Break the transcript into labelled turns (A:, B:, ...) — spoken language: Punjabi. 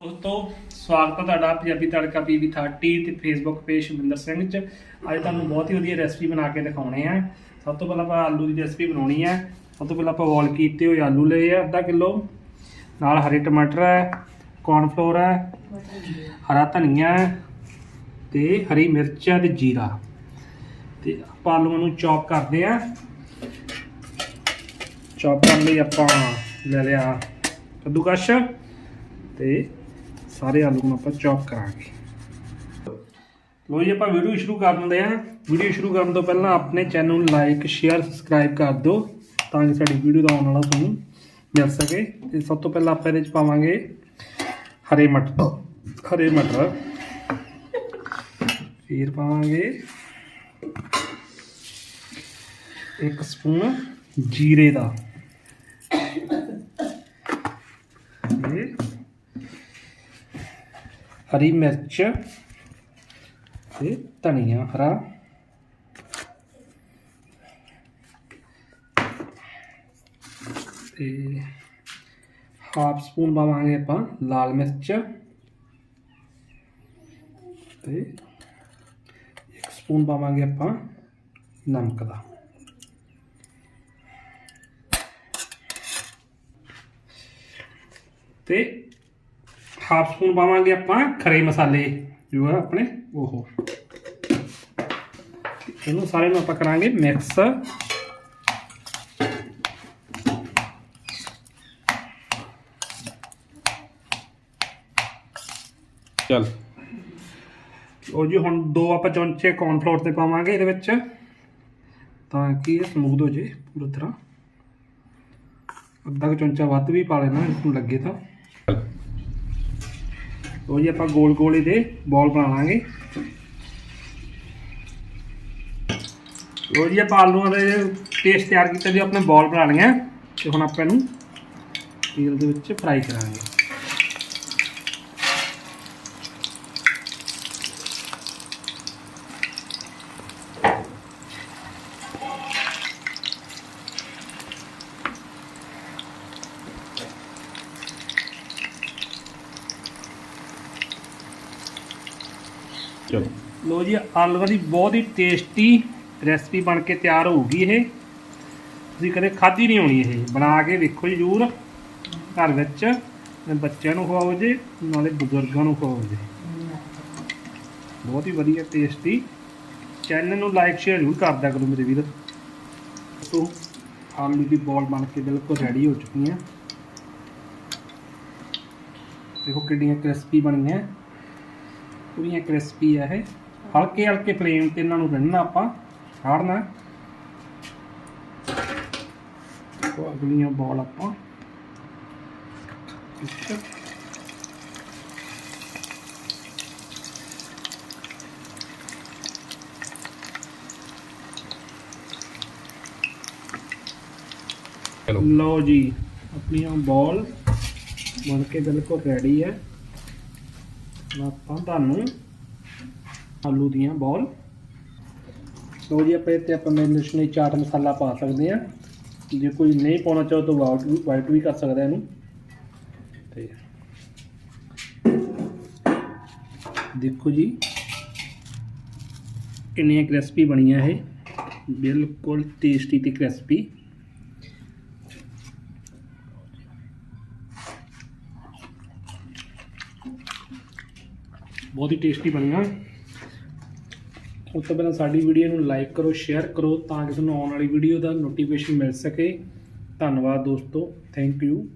A: ਦੋਸਤੋ, ਸਵਾਗਤ ਹੈ ਤੁਹਾਡਾ ਪੰਜਾਬੀ ਤੜਕਾ ਪੀਵੀ 30 ਤੇ ਫੇਸਬੁੱਕ ਪੇਜ ਸ਼ਮਿੰਦਰ ਸਿੰਘ ਚ। ਅੱਜ ਤੁਹਾਨੂੰ ਬਹੁਤ ਹੀ ਵਧੀਆ ਰੈਸਪੀ ਬਣਾ ਕੇ ਦਿਖਾਉਣੇ ਆ। ਸਭ ਤੋਂ ਪਹਿਲਾਂ ਆਪਾਂ ਆਲੂ ਦੀ ਰੈਸਪੀ ਬਣਾਉਣੀ ਹੈ ਸਭ ਤੋਂ ਪਹਿਲਾਂ ਆਪਾਂ ਬੋਇਲ ਕੀਤੇ ਹੋਏ ਆਲੂ ਲਏ ਆ, ਅੱਧਾ ਕਿਲੋ। ਨਾਲ ਹਰੇ ਟਮਾਟਰ ਹੈ ਕੌਰਨਫਲੋਰ ਹੈ ਹਰਾ ਧਨੀਆ ਹੈ ਤੇ ਹਰੀ ਮਿਰਚ ਹੈ ਤੇ ਜੀਰਾ। ਤੇ ਆਪਾਂ ਆਲੂਆਂ ਨੂੰ ਚੌਪ ਕਰਦੇ ਆ। ਚੌਪ ਕਰਨ ਲਈ ਆਪਾਂ ਲੈ ਲਿਆ ਕੱਦੂਕਸ਼ ਤੇ ਸਾਰੇ ਆਲੂ ਨੂੰ ਆਪਾਂ ਚੌਪ ਕਰਾਂਗੇ। ਲੋ ਜੀ, ਆਪਾਂ ਵੀਡੀਓ ਸ਼ੁਰੂ ਕਰ ਦਿੰਦੇ ਹਾਂ। ਵੀਡੀਓ ਸ਼ੁਰੂ ਕਰਨ ਤੋਂ ਪਹਿਲਾਂ ਆਪਣੇ ਚੈਨਲ ਨੂੰ ਲਾਈਕ ਸ਼ੇਅਰ ਸਬਸਕ੍ਰਾਈਬ ਕਰ ਦਿਓ ਤਾਂ ਕਿ ਸਾਡੀ ਵੀਡੀਓ ਦਾ ਆਉਣ ਵਾਲਾ ਤੁਹਾਨੂੰ ਮਿਲ ਸਕੇ। ਤੇ ਸਭ ਤੋਂ ਪਹਿਲਾਂ ਆਪਾਂ ਇਹਦੇ ਵਿੱਚ ਪਾਵਾਂਗੇ ਹਰੇ ਮਟਰ। ਹਰੇ ਮਟਰ। ਫਿਰ ਪਾਵਾਂਗੇ ਇੱਕ ਸਪੂਨ ਜੀਰੇ ਦਾ ਇਹ ਹਰੀ ਮਿਰਚ ਤੇ ਧਨੀਆ, ਹਰਾ। ਤੇ ਹਾਫ ਸਪੂਨ ਪਾਵਾਂਗੇ ਆਪਾਂ ਲਾਲ ਮਿਰਚ। ਤੇ ਇੱਕ ਸਪੂਨ ਪਾਵਾਂਗੇ ਆਪਾਂ ਨਮਕ ਦਾ। ਤੇ ਹਾਫ ਸਪੂਨ ਪਾਵਾਂਗੇ ਆਪਾਂ ਖਰੇ ਮਸਾਲੇ, ਜੋ ਆ ਆਪਣੇ, ਉਹ ਇਹਨੂੰ ਸਾਰੇ ਨੂੰ ਆਪਾਂ ਕਰਾਂਗੇ ਮਿਕਸ ਚਲ। ਉਹ ਜੀ, ਹੁਣ ਦੋ ਆਪਾਂ ਚਮਚੇ ਕੌਰਨਫਲੋਰ ਤੇ ਪਾਵਾਂਗੇ ਇਹਦੇ ਵਿੱਚ, ਤਾਂ ਕਿ ਇਹ ਸਮੂਥ ਹੋ ਜੇ ਪੂਰੀ ਤਰ੍ਹਾਂ। ਅੱਧਾ ਕੁ ਚਮਚਾ ਵੱਧ ਵੀ ਪਾ ਲੈਣਾ ਇਸ ਨੂੰ ਲੱਗੇ ਤਾਂ। ਲੋ ਜੀ, ਆਪਾਂ ਗੋਲ ਗੋਲ ਇਹਦੇ ਬਾਲ ਬਣਾ ਲਾਂਗੇ। ਲੋ ਜੀ, ਆਪਾਂ ਆਲੂਆਂ ਦੇ ਪੇਸਟ ਤਿਆਰ ਕੀਤਾ, ਜੀ ਆਪਣੇ ਬਾਲ ਬਣਾ ਲਈਆਂ ਤੇ ਹੁਣ ਆਪਾਂ ਇਹਨੂੰ ਤੇਲ ਦੇ ਵਿੱਚ ਫਰਾਈ ਕਰਾਂਗੇ।
B: ਚਲੋ।
A: ਲੋ ਜੀ ਆਲੂਆਂ ਦੀ ਬਹੁਤ ਹੀ ਟੇਸਟੀ ਰੈਸਪੀ ਬਣ ਕੇ ਤਿਆਰ ਹੋਊਗੀ ਇਹ। ਤੁਸੀਂ ਕਦੇ ਖਾਧੀ ਨਹੀਂ ਹੋਣੀ ਇਹ। ਬਣਾ ਕੇ ਦੇਖੋ ਜੀ ਜ਼ਰੂਰ ਘਰ ਵਿੱਚ। ਆਪਣੇ ਬੱਚਿਆਂ ਨੂੰ ਖਵਾਓ ਜੀ, ਨਾਲੇ ਬਜ਼ੁਰਗਾਂ ਨੂੰ ਖਵਾਓ ਜੀ। ਬਹੁਤ ਹੀ ਵਧੀਆ ਟੇਸਟੀ ਚੈਨਲ ਨੂੰ ਲਾਈਕ ਸ਼ੇਅਰ ਜ਼ਰੂਰ ਕਰਦਾ ਕਰੋ ਮੇਰੇ ਵੀਰ। ਸੋ ਆਲੂ ਦੀ ਬੋਲ ਬਣ ਕੇ ਬਿਲਕੁਲ ਰੈਡੀ ਹੋ ਚੁੱਕੀ ਚੁੱਕੀਆਂ ਦੇਖੋ ਕਿੰਨੀਆਂ ਕ੍ਰਿਸਪੀ ਬਣੀਆਂ। ਪੂਰੀਆਂ ਕ੍ਰਿਸਪੀ ਆ ਇਹ। ਹਲਕੇ ਹਲਕੇ ਫਲੇਮ ਤੇ ਇਹਨਾਂ ਨੂੰ ਰਿੰਨਣਾ ਆਪਾਂ ਸਾੜਨਾ। ਉਹ ਅਗਲੀਆਂ ਬਾਲ ਆਪਾਂ। ਲਓ ਜੀ ਆਪਣੀਆਂ ਬਾਲ ਬਣ ਕੇ ਬਿਲਕੁਲ ਰੈਡੀ ਹੈ ਆਪਾਂ ਤੁਹਾਨੂੰ ਆਲੂ ਦੀਆਂ ਬੋਲ। ਲਓ ਜੀ, ਆਪਾਂ ਇੱਥੇ ਆਪਾਂ ਮਿਰਚ ਨੇ ਚਾਟ ਮਸਾਲਾ ਪਾ ਸਕਦੇ ਆ ਜੇ ਕੋਈ ਨਹੀਂ ਪਾਉਣਾ ਚਾਹੋ ਤਾਂ ਵਾਈਟ ਵੀ ਵਾਈਟ ਵੀ ਕਰ ਸਕਦਾ ਇਹਨੂੰ। ਤੇ ਦੇਖੋ ਜੀ ਕਿੰਨੀਆਂ ਕ੍ਰਿਸਪੀ ਬਣੀਆਂ ਇਹ। ਬਿਲਕੁਲ ਟੇਸਟੀ ਤੇ ਕ੍ਰਿਸਪੀ ਬਹੁਤ ਹੀ ਟੇਸਟੀ ਬਣੀਆਂ। ਉਸ ਤੋਂ ਪਹਿਲਾਂ ਸਾਡੀ ਵੀਡੀਓ ਨੂੰ ਲਾਈਕ ਕਰੋ ਸ਼ੇਅਰ ਕਰੋ ਤਾਂ ਕਿ ਤੁਹਾਨੂੰ ਆਉਣ ਵਾਲੀ ਵੀਡੀਓ ਦਾ ਨੋਟੀਫਿਕੇਸ਼ਨ ਮਿਲ ਸਕੇ। ਧੰਨਵਾਦ ਦੋਸਤੋ। Thank you